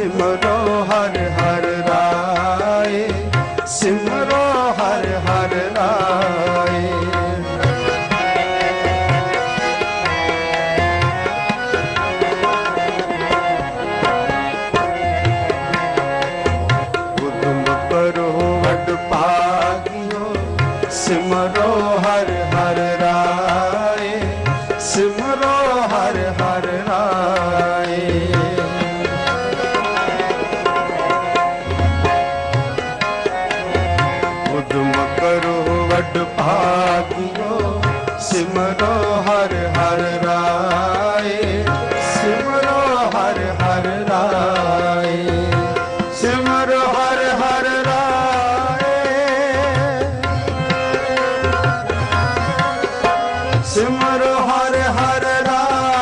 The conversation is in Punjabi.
ਸਿਮਰੋ ਹਰ ਹਰ ਰਾਏ, ਸਿਮਰੋ ਹਰ ਹਰ ਰਾਏ। ਗੁਰਮੁਖ ਕਰੋ ਵਡ ਪਾਗਿਓ ਸਿਮਰੋ ਹਰ ਹਰ ਰਾਏ। ਤੁਮ ਕਰੋ ਵਡ ਭਾਗਿਓ, ਸਿਮਰੋ ਹਰ ਹਰ ਰਾਏ, ਸਿਮਰੋ ਹਰ ਹਰ ਰਾਏ, ਸਿਮਰੋ ਹਰ ਹਰ ਰਾਏ। ਸਿਮਰੋ ਹਰ ਹਰ